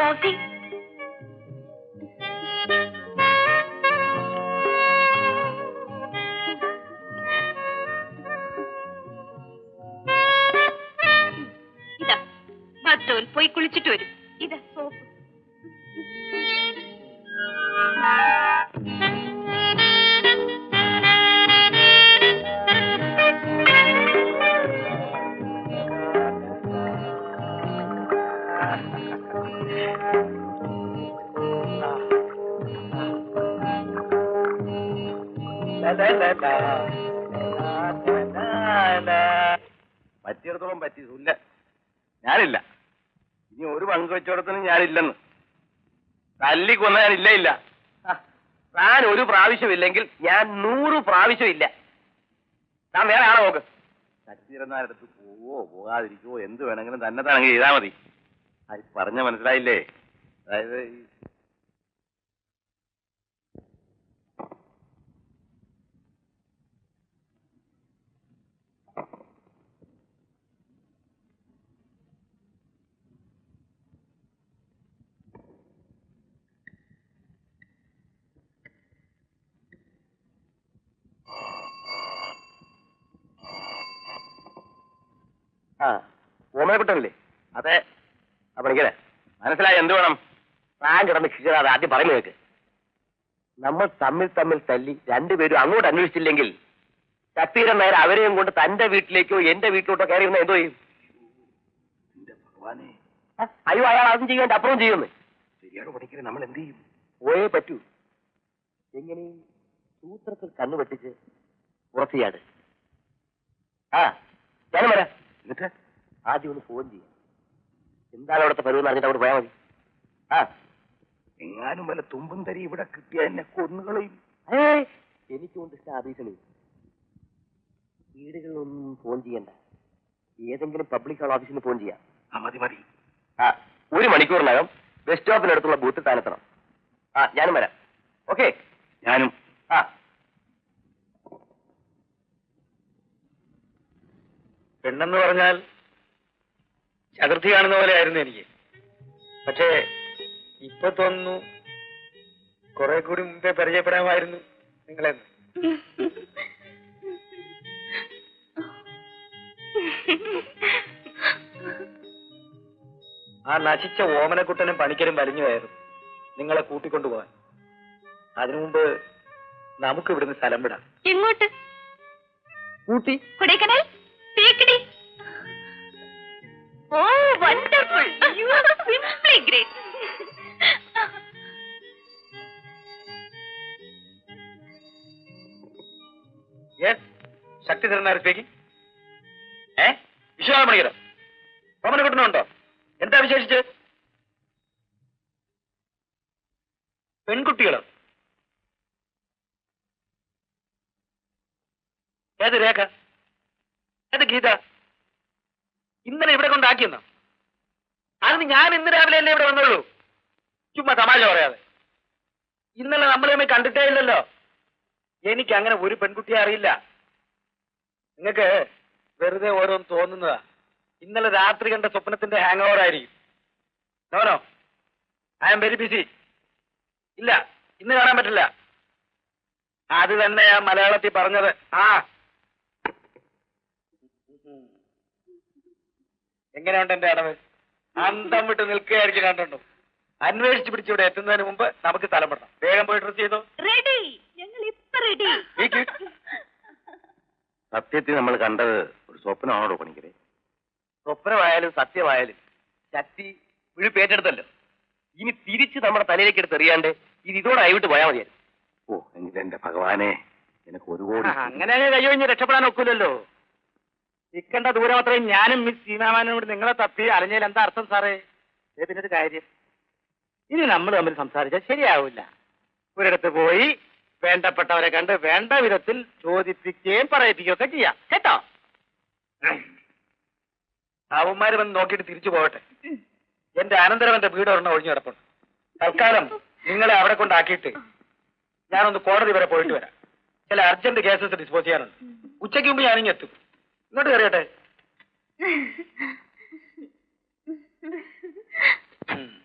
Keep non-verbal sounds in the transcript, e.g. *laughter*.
ശക്തി ഇതാ പോയി കുളിച്ചിട്ട് വരും. ഇതാ സോപ്പ്. പറ്റിയിടത്തോളം പറ്റി സുല്ല ഞാനില്ല. ഇനി ഒരു പങ്ക് വെച്ചോടത്തിനും ഞാനില്ലെന്ന്. തല്ലി കൊന്ന ഞാൻ ഇല്ല ഇല്ല. താൻ ഒരു പ്രാവശ്യമില്ലെങ്കിൽ ഞാൻ നൂറ് പ്രാവശ്യമില്ല താൻ വേറെ ആണോ നോക്ക്. സച്ചിരനാരടുത്ത് പോവോ പോകാതിരിക്കുവോ എന്ത് വേണമെങ്കിലും തന്നെ തന്നെ ചെയ്താൽ മതി. പറഞ്ഞ മനസ്സിലായില്ലേ? അതായത് ഈ ആ ഓമനക്കുട്ടനല്ലേ അതെ. ആ പണിക്കരെ മനസ്സിലായി എന്ത് വേണം? താൻ കിടന്ന് ക്ഷീണാതെ ആദ്യം പറഞ്ഞു കേക്ക്. നമ്മൾ തമ്മിൽ തമ്മിൽ തല്ലി രണ്ടുപേരും അങ്ങോട്ട് അന്വേഷിച്ചില്ലെങ്കിൽ ശക്തിയുടെ നേരെ അവരെയും കൊണ്ട് തന്റെ വീട്ടിലേക്കോ എന്റെ വീട്ടിലോട്ടോ കയറി വന്ന എന്തോ ചെയ്യും? ആ, അയ്യോ അയാൾ അതും ചെയ്യേണ്ട അപ്പുറം ചെയ്യുന്നു ശരിയാണ് പണിക്കരെ നമ്മൾ എന്ത് ചെയ്യും? പോയേ പറ്റൂ. എങ്ങനെ? സൂത്രത്തിൽ കണ്ണു വെട്ടിച്ച് ഉറപ്പിയാട്. ആ ഞാനും വരാം. എന്നിട്ട്? ആദ്യം ഒന്ന് ഫോൺ ചെയ്യാം. എന്താണ് അവിടുത്തെ പരുവെന്ന് അറിഞ്ഞിട്ട് അവിടെ പോയാൽ മതി. ആ. എങ്ങാനും വല്ല തുമ്പും തരി ഇവിടെ കിട്ടിയ എന്നെ കൊന്നുകളയും. എനിക്കുകൊണ്ട് എനിക്കുണ്ട് ഇഷ്ടം ആ വീടുകളിലൊന്നും ഫോൺ ചെയ്യണ്ട. ഏതെങ്കിലും പബ്ലിക് ഹാൾ ഓഫീസിന് ഫോൺ ചെയ്യാം. ആ മതി മതി. ആ ഒരു മണിക്കൂറിനകം ബസ് സ്റ്റോപ്പിനടുത്തുള്ള ബൂത്ത് താനെത്തണം. ആ ഞാനും വരാം. ഓക്കെ ഞാനും. ആ. പെണ്ണെന്ന് പറഞ്ഞാൽ ചതുർത്ഥി കാണുന്ന പോലെ ആയിരുന്നു എനിക്ക്. പക്ഷേ ഇപ്പൊ തോന്നുന്നു കുറെ കൂടി മുമ്പേ പരിചയപ്പെടാമായിരുന്നു നിങ്ങളെ. ആ നശിച്ച ഓമനക്കുട്ടനും പണിക്കരും വലിഞ്ഞു കയറും നിങ്ങളെ കൂട്ടിക്കൊണ്ടുപോകാൻ. അതിനു മുമ്പ് നമുക്ക് ഇവിടുന്ന് സ്ഥലം വിടാം. എങ്ങോട്ട്? കൂട്ടി Kodaikanal? Thekkady? Oh wonderful you are simply great yes ശക്തി തരുന്ന സ്പീക്കിംഗ്. ഏ ഓമനക്കുട്ടനുണ്ടോ എന്താ വിശേഷിച്ച്? പെൺകുട്ടികളോ? ഏത് രേഖ? ഏത് ഗീത? ഇന്നലെ ഇവിടെ കൊണ്ടാക്കിയെന്ന് അതിന് ഞാൻ ഇന്ന് രാവിലെ അല്ലേ ഇവിടെ വന്നുള്ളൂ? ചുമ്മാ തമാശ പറയാതെ. ഇന്നലെ നമ്മൾ തമ്മിൽ കണ്ടിട്ടേ ഇല്ലല്ലോ. എനിക്ക് അങ്ങനെ ഒരു പെൺകുട്ടിയെ അറിയില്ല. നിങ്ങൾക്ക് വെറുതെ ഓരോന്ന് തോന്നുന്നതാ. ഇന്നലെ രാത്രി കണ്ട സ്വപ്നത്തിന്റെ ഹാങ് ഓവർ ആയിരിക്കും ഐ ആം വെരി ബിസി ഇല്ല ഇന്ന് കാണാൻ പറ്റില്ല. അത് തന്നെയാ മലയാളത്തിൽ പറഞ്ഞത്. ആ. എങ്ങനെയുണ്ട് എന്റെ അടവ്? അന്തം വിട്ട് നിൽക്കുകയായിരിക്കും കണ്ടുണ്ടോ? അന്വേഷിച്ച് പിടിച്ചിവിടെ എത്തുന്നതിന് മുമ്പ് നമുക്ക് സ്ഥലം പെടണം വേഗം പോയി ഡ്രസ് ചെയ്തോ? റെഡി ഞങ്ങൾ ഇപ്പൊ റെഡി സത്യത്തിൽ നമ്മൾ കണ്ടത് ഒരു സ്വപ്നമാണോ പണിക്കരെ? സ്വപ്നമായാലും സത്യമായാലും ശക്തി വിഴുപ്പേറ്റെടുത്തല്ലോ ഇനി തിരിച്ച് നമ്മുടെ തലയിലേക്ക് എടുത്ത് എറിയാണ്ട് ഇത് ഇതോടെ അയവിട്ട് പോയാൽ മതിയായിരുന്നു. ഓ എങ്കിൽ എന്റെ ഭഗവാനെ എനിക്ക് ഒരു കോടി അങ്ങനെ അങ്ങ് കൈ ഒഴിഞ്ഞ് രക്ഷപ്പെടാൻ ഒക്കില്ലല്ലോ. ഇക്കണ്ട ദൂരം അത്രയും ഞാനും മിസ് സീമാമാനും കൂടി നിങ്ങളെ തപ്പി അറിഞ്ഞതിൽ എന്താ അർത്ഥം സാറേ പിന്നെ കാര്യം. ഇനി നമ്മൾ തമ്മിൽ സംസാരിച്ചാൽ ശരിയാവില്ല. ഒരിടത്ത് പോയി വേണ്ടപ്പെട്ടവരെ കണ്ട് വേണ്ട വിധത്തിൽ ചോദിപ്പിക്കുകയും പറയിപ്പിക്കുകയും ഒക്കെ ചെയ്യാം. കേട്ടോ? അവന്മാര് വന്ന് നോക്കിയിട്ട് തിരിച്ചു പോകട്ടെ. എന്റെ അനന്തരം എന്റെ വീട് ഒരെണ്ണം ഒഴിഞ്ഞു കിടപ്പുണ്ട്. തൽക്കാലം നിങ്ങളെ അവിടെ കൊണ്ടാക്കിയിട്ട് ഞാനൊന്ന് കോടതി വരെ പോയിട്ട് വരാം. ചില അർജന്റ് കേസസ് ഡിസ്പോസ് ചെയ്യാനുണ്ട്. ഉച്ചയ്ക്ക് മുമ്പ് ഞാനിങ്ങ് എത്തും. ഇങ്ങോട്ട് കയറിയട്ടെ *laughs*